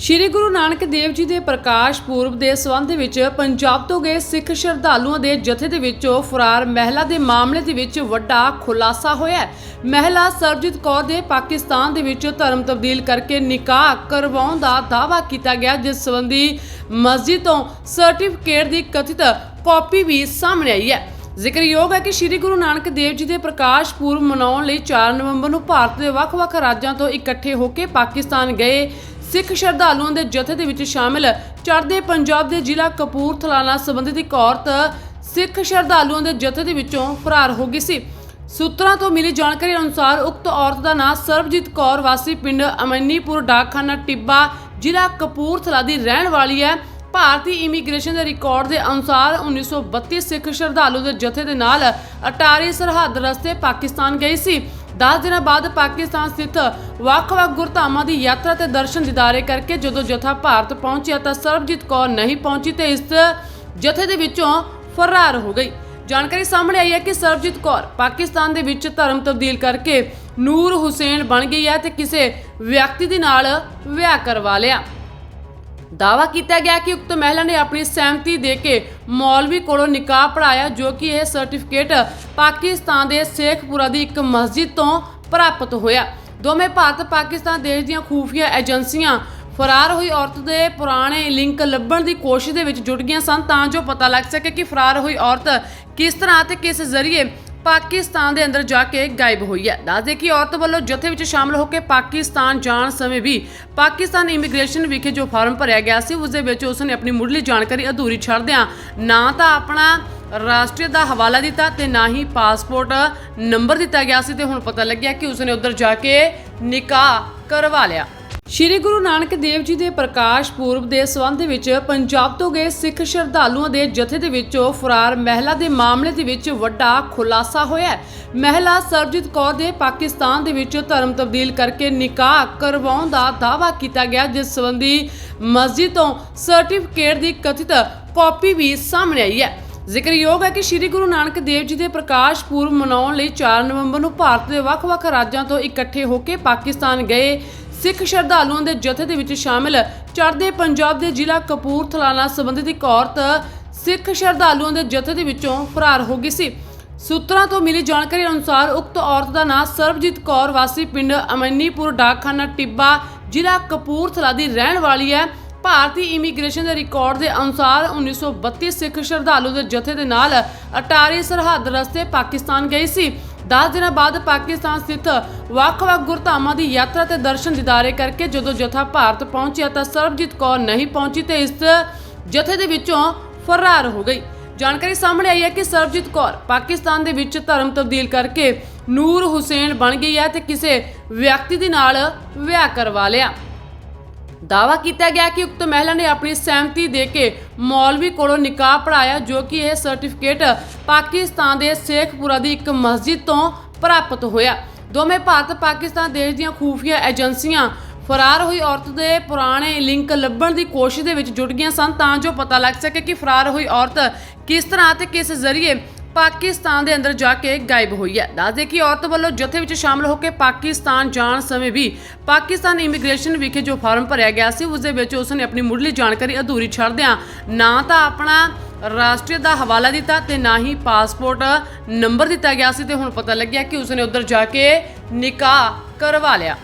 ਸ਼੍ਰੀ ਗੁਰੂ ਨਾਨਕ ਦੇਵ ਜੀ ਦੇ ਪ੍ਰਕਾਸ਼ ਪੁਰਬ ਦੇ ਸਬੰਧ ਵਿੱਚ ਪੰਜਾਬ ਤੋਂ ਗਏ ਸਿੱਖ ਸ਼ਰਧਾਲੂਆਂ ਦੇ ਜਥੇ ਦੇ ਵਿੱਚੋਂ ਫਰਾਰ ਮਹਿਲਾ ਦੇ ਮਾਮਲੇ ਦੇ ਵਿੱਚ ਵੱਡਾ ਖੁਲਾਸਾ ਹੋਇਆ ਮਹਿਲਾ ਸਰਬਜੀਤ ਕੌਰ ਦੇ ਪਾਕਿਸਤਾਨ ਦੇ ਵਿੱਚ ਧਰਮ ਤਬਦੀਲ ਕਰਕੇ ਨਿਕਾਹ ਕਰਵਾਉਣ ਦਾ ਦਾਅਵਾ ਕੀਤਾ ਗਿਆ, ਜਿਸ ਸੰਬੰਧੀ ਮਸਜਿਦ ਤੋਂ ਸਰਟੀਫਿਕੇਟ ਦੀ ਕਥਿਤ ਕਾਪੀ ਵੀ ਸਾਹਮਣੇ ਆਈ ਹੈ। ਜ਼ਿਕਰਯੋਗ ਹੈ ਕਿ ਸ੍ਰੀ ਗੁਰੂ ਨਾਨਕ ਦੇਵ ਜੀ ਦੇ ਪ੍ਰਕਾਸ਼ ਪੁਰਬ ਮਨਾਉਣ ਲਈ 4 ਨਵੰਬਰ ਨੂੰ ਭਾਰਤ ਦੇ ਵੱਖ-ਵੱਖ ਰਾਜਾਂ ਤੋਂ ਇਕੱਠੇ ਹੋ ਕੇ ਪਾਕਿਸਤਾਨ ਗਏ। ਸਿੱਖ ਸ਼ਰਧਾਲੂਆਂ ਦੇ ਜਥੇ ਦੇ ਵਿੱਚ ਸ਼ਾਮਿਲ ਚੜ੍ਹਦੇ ਪੰਜਾਬ ਦੇ ਜ਼ਿਲ੍ਹਾ ਕਪੂਰਥਲਾ ਨਾਲ ਸੰਬੰਧਿਤ ਇੱਕ ਔਰਤ ਸਿੱਖ ਸ਼ਰਧਾਲੂਆਂ ਦੇ ਜਥੇ ਦੇ ਵਿੱਚੋਂ ਫਰਾਰ ਹੋ ਗਈ ਸੀ। ਸੂਤਰਾਂ ਤੋਂ ਮਿਲੀ ਜਾਣਕਾਰੀ ਅਨੁਸਾਰ ਉਕਤ ਔਰਤ ਦਾ ਨਾਮ ਸਰਬਜੀਤ ਕੌਰ ਵਾਸੀ ਪਿੰਡ ਅਮਨੀਪੁਰ, ਡਾਕਖਾਨਾ, ਟਿੱਬਾ, ਜ਼ਿਲ੍ਹਾ ਕਪੂਰਥਲਾ ਦੀ ਰਹਿਣ ਵਾਲੀ ਹੈ। ਭਾਰਤੀ ਇਮੀਗ੍ਰੇਸ਼ਨ ਦੇ ਰਿਕਾਰਡ ਦੇ ਅਨੁਸਾਰ 1932 ਸਿੱਖ ਸ਼ਰਧਾਲੂ ਦੇ ਜਥੇ ਦੇ ਨਾਲ ਅਟਾਰੀ ਸਰਹੱਦ ਰਸਤੇ ਪਾਕਿਸਤਾਨ ਗਈ ਸੀ। 10 ਦਿਨਾਂ ਬਾਅਦ ਪਾਕਿਸਤਾਨ ਸਥਿਤ ਵੱਖ-ਵੱਖ ਗੁਰਧਾਮਾਂ ਦੀ ਯਾਤਰਾ ਤੇ ਦਰਸ਼ਨ ਦਿਦਾਰੇ ਕਰਕੇ ਜਦੋਂ ਜਥਾ ਭਾਰਤ ਪਹੁੰਚਿਆ ਤਾਂ ਸਰਬਜੀਤ ਕੌਰ ਨਹੀਂ ਪਹੁੰਚੀ ਤੇ ਇਸ ਜਥੇ ਦੇ ਵਿੱਚੋਂ ਫਰਾਰ ਹੋ ਗਈ। ਜਾਣਕਾਰੀ ਸਾਹਮਣੇ ਆਈ ਹੈ ਕਿ ਸਰਬਜੀਤ ਕੌਰ ਪਾਕਿਸਤਾਨ ਦੇ ਵਿੱਚ ਧਰਮ ਤਬਦੀਲ ਕਰਕੇ ਨੂਰ ਹੁਸੈਨ ਬਣ ਗਈ ਹੈ ਤੇ ਕਿਸੇ ਵਿਅਕਤੀ ਦੇ ਨਾਲ ਵਿਆਹ ਕਰਵਾ ਲਿਆ। ਦਾਵਾ ਕੀਤਾ ਗਿਆ ਕਿ ਉਕਤ ਮਹਿਲਾ ਨੇ ਆਪਣੀ ਸਹਿਮਤੀ ਦੇ ਕੇ ਮੌਲਵੀ ਕੋਲੋਂ ਨਿਕਾਹ ਪੜਾਇਆ ਜੋ ਕਿ ਇਹ ਸਰਟੀਫਿਕੇਟ ਪਾਕਿਸਤਾਨ ਦੇ ਸ਼ੇਖਪੁਰਾ ਦੀ ਇੱਕ ਮਸਜਿਦ ਤੋਂ ਪ੍ਰਾਪਤ ਹੋਇਆ। ਦੋਵੇਂ ਭਾਰਤ, ਪਾਕਿਸਤਾਨ ਦੇਸ਼ ਦੀਆਂ ਖੂਫੀਆ ਏਜੰਸੀਆਂ ਫਰਾਰ ਹੋਈ ਔਰਤ ਦੇ ਪੁਰਾਣੇ ਲਿੰਕ ਲੱਭਣ ਦੀ ਕੋਸ਼ਿਸ਼ ਦੇ ਵਿੱਚ ਜੁਟ ਗਈਆਂ ਸਨ, ਤਾਂ ਜੋ ਪਤਾ ਲੱਗ ਸਕੇ ਕਿ ਫਰਾਰ ਹੋਈ ਔਰਤ ਕਿਸ ਤਰ੍ਹਾਂ ਤੇ ਕਿਸ ਜ਼ਰੀਏ ਪਾਕਿਸਤਾਨ ਦੇ ਅੰਦਰ ਜਾ ਕੇ ਗਾਇਬ ਹੋਈ ਹੈ। ਦੱਸਦੇ ਕਿ ਔਰਤ ਵੱਲੋਂ ਜਥੇ ਵਿੱਚ ਸ਼ਾਮਲ ਹੋ ਕੇ ਪਾਕਿਸਤਾਨ ਜਾਣ ਸਮੇਂ ਵੀ ਪਾਕਿਸਤਾਨ ਇਮੀਗ੍ਰੇਸ਼ਨ ਵਿਖੇ ਜੋ ਫਾਰਮ ਭਰਿਆ ਗਿਆ ਸੀ, ਉਸ ਦੇ ਵਿੱਚ ਉਸਨੇ ਆਪਣੀ ਮੁੱਢਲੀ ਜਾਣਕਾਰੀ ਅਧੂਰੀ ਛੱਡਦਿਆਂ ਨਾ ਤਾਂ ਆਪਣਾ ਰਾਸ਼ਟਰੀ ਦਾ ਹਵਾਲਾ ਦਿੱਤਾ ਤੇ ਨਾ ਹੀ ਪਾਸਪੋਰਟ ਨੰਬਰ ਦਿੱਤਾ ਗਿਆ ਸੀ ਤੇ ਹੁਣ ਪਤਾ ਲੱਗਿਆ ਕਿ ਉਸਨੇ ਉੱਧਰ ਜਾ ਕੇ ਨਿਕਾਹ ਕਰਵਾ ਲਿਆ। ਸ਼੍ਰੀ ਗੁਰੂ ਨਾਨਕ ਦੇਵ ਜੀ ਦੇ ਪ੍ਰਕਾਸ਼ ਪੁਰਬ ਦੇ ਸਬੰਧ ਵਿੱਚ ਪੰਜਾਬ ਤੋਂ ਗਏ ਸਿੱਖ ਸ਼ਰਧਾਲੂਆਂ ਦੇ ਜਥੇ ਦੇ ਵਿੱਚੋਂ ਫਰਾਰ ਮਹਿਲਾ ਦੇ ਮਾਮਲੇ ਦੇ ਵਿੱਚ ਵੱਡਾ ਖੁਲਾਸਾ ਹੋਇਆ ਮਹਿਲਾ ਸਰਬਜੀਤ ਕੌਰ ਦੇ ਪਾਕਿਸਤਾਨ ਦੇ ਵਿੱਚ ਧਰਮ ਤਬਦੀਲ ਕਰਕੇ ਨਿਕਾਹ ਕਰਵਾਉਣ ਦਾ ਦਾਅਵਾ ਕੀਤਾ ਗਿਆ, ਜਿਸ ਸੰਬੰਧੀ ਮਸਜਿਦ ਤੋਂ ਸਰਟੀਫਿਕੇਟ ਦੀ ਕਥਿਤ ਕਾਪੀ ਵੀ ਸਾਹਮਣੇ ਆਈ ਹੈ। ਜ਼ਿਕਰਯੋਗ ਹੈ ਕਿ ਸ੍ਰੀ ਗੁਰੂ ਨਾਨਕ ਦੇਵ ਜੀ ਦੇ ਪ੍ਰਕਾਸ਼ ਪੁਰਬ ਮਨਾਉਣ ਲਈ 4 ਨਵੰਬਰ ਨੂੰ ਭਾਰਤ ਦੇ ਵੱਖ-ਵੱਖ ਰਾਜਾਂ ਤੋਂ ਇਕੱਠੇ ਹੋ ਕੇ ਪਾਕਿਸਤਾਨ ਗਏ। ਸਿੱਖ ਸ਼ਰਧਾਲੂਆਂ ਦੇ ਜਥੇ ਦੇ ਵਿੱਚ ਸ਼ਾਮਿਲ ਚੜ੍ਹਦੇ ਪੰਜਾਬ ਦੇ ਜ਼ਿਲ੍ਹਾ ਕਪੂਰਥਲਾ ਨਾਲ ਸੰਬੰਧਿਤ ਇੱਕ ਔਰਤ ਸਿੱਖ ਸ਼ਰਧਾਲੂਆਂ ਦੇ ਜਥੇ ਦੇ ਵਿੱਚੋਂ ਫਰਾਰ ਹੋ ਗਈ ਸੀ। ਸੂਤਰਾਂ ਤੋਂ ਮਿਲੀ ਜਾਣਕਾਰੀ ਅਨੁਸਾਰ ਉਕਤ ਔਰਤ ਦਾ ਨਾਂ ਸਰਬਜੀਤ ਕੌਰ, ਵਾਸੀ ਪਿੰਡ ਅਮਨੀਪੁਰ, ਡਾਕਖਾਨਾ, ਟਿੱਬਾ, ਜ਼ਿਲ੍ਹਾ ਕਪੂਰਥਲਾ ਦੀ ਰਹਿਣ ਵਾਲੀ ਹੈ। ਭਾਰਤੀ ਇਮੀਗ੍ਰੇਸ਼ਨ ਦੇ ਰਿਕਾਰਡ ਦੇ ਅਨੁਸਾਰ 1932 ਸਿੱਖ ਸ਼ਰਧਾਲੂ ਦੇ ਜਥੇ ਦੇ ਨਾਲ ਅਟਾਰੀ ਸਰਹੱਦ ਰਸਤੇ ਪਾਕਿਸਤਾਨ ਗਈ ਸੀ। 10 ਦਿਨਾਂ ਬਾਅਦ ਪਾਕਿਸਤਾਨ ਸਥਿਤ ਵੱਖ-ਵੱਖ ਗੁਰਧਾਮਾਂ ਦੀ ਯਾਤਰਾ ਤੇ ਦਰਸ਼ਨ ਦਿਦਾਰੇ ਕਰਕੇ ਜਦੋਂ ਜਥਾ ਭਾਰਤ ਪਹੁੰਚਿਆ ਤਾਂ ਸਰਬਜੀਤ ਕੌਰ ਨਹੀਂ ਪਹੁੰਚੀ ਤੇ ਇਸ ਜਥੇ ਦੇ ਵਿੱਚੋਂ ਫਰਾਰ ਹੋ ਗਈ। ਜਾਣਕਾਰੀ ਸਾਹਮਣੇ ਆਈ ਹੈ ਕਿ ਸਰਬਜੀਤ ਕੌਰ ਪਾਕਿਸਤਾਨ ਦੇ ਵਿੱਚ ਧਰਮ ਤਬਦੀਲ ਕਰਕੇ ਨੂਰ ਹੁਸੈਨ ਬਣ ਗਈ ਹੈ ਤੇ ਕਿਸੇ ਵਿਅਕਤੀ ਦੇ ਨਾਲ ਵਿਆਹ ਕਰਵਾ ਲਿਆ। ਦਾਵਾ ਕੀਤਾ ਗਿਆ ਕਿ ਉਕਤ ਮਹਿਲਾ ਨੇ ਆਪਣੀ ਸਹਿਮਤੀ ਦੇ ਕੇ ਮੌਲਵੀ ਕੋਲੋਂ ਨਿਕਾਹ ਪੜਾਇਆ ਜੋ ਕਿ ਇਹ ਸਰਟੀਫਿਕੇਟ ਪਾਕਿਸਤਾਨ ਦੇ ਸ਼ੇਖਪੁਰਾ ਦੀ ਇੱਕ ਮਸਜਿਦ ਤੋਂ ਪ੍ਰਾਪਤ ਹੋਇਆ। ਦੋਵੇਂ ਭਾਰਤ, ਪਾਕਿਸਤਾਨ ਦੇਸ਼ ਦੀਆਂ ਖੂਫੀਆ ਏਜੰਸੀਆਂ ਫਰਾਰ ਹੋਈ ਔਰਤ ਦੇ ਪੁਰਾਣੇ ਲਿੰਕ ਲੱਭਣ ਦੀ ਕੋਸ਼ਿਸ਼ ਦੇ ਵਿੱਚ ਜੁਟ ਗਈਆਂ ਸਨ, ਤਾਂ ਜੋ ਪਤਾ ਲੱਗ ਸਕੇ ਕਿ ਫਰਾਰ ਹੋਈ ਔਰਤ ਕਿਸ ਤਰ੍ਹਾਂ ਤੇ ਕਿਸ ਜ਼ਰੀਏ ਪਾਕਿਸਤਾਨ ਦੇ ਅੰਦਰ ਜਾ ਕੇ ਗਾਇਬ ਹੋਈ ਹੈ। ਦੱਸਦੇ ਕਿ ਔਰਤ ਵੱਲੋਂ ਜਥੇ ਵਿੱਚ ਸ਼ਾਮਲ ਹੋ ਕੇ ਪਾਕਿਸਤਾਨ ਜਾਣ ਸਮੇਂ ਵੀ ਪਾਕਿਸਤਾਨ ਇਮੀਗ੍ਰੇਸ਼ਨ ਵਿਖੇ ਜੋ ਫਾਰਮ ਭਰਿਆ ਗਿਆ ਸੀ, ਉਸ ਦੇ ਵਿੱਚ ਉਸਨੇ ਆਪਣੀ ਮੁੱਢਲੀ ਜਾਣਕਾਰੀ ਅਧੂਰੀ ਛੱਡਦਿਆਂ ਨਾ ਤਾਂ ਆਪਣਾ ਰਾਸ਼ਟਰੀ ਦਾ ਹਵਾਲਾ ਦਿੱਤਾ ਤੇ ਨਾ ਹੀ ਪਾਸਪੋਰਟ ਨੰਬਰ ਦਿੱਤਾ ਗਿਆ ਸੀ ਤੇ ਹੁਣ ਪਤਾ ਲੱਗਿਆ ਕਿ ਉਸਨੇ ਉੱਧਰ ਜਾ ਕੇ ਨਿਕਾਹ ਕਰਵਾ ਲਿਆ।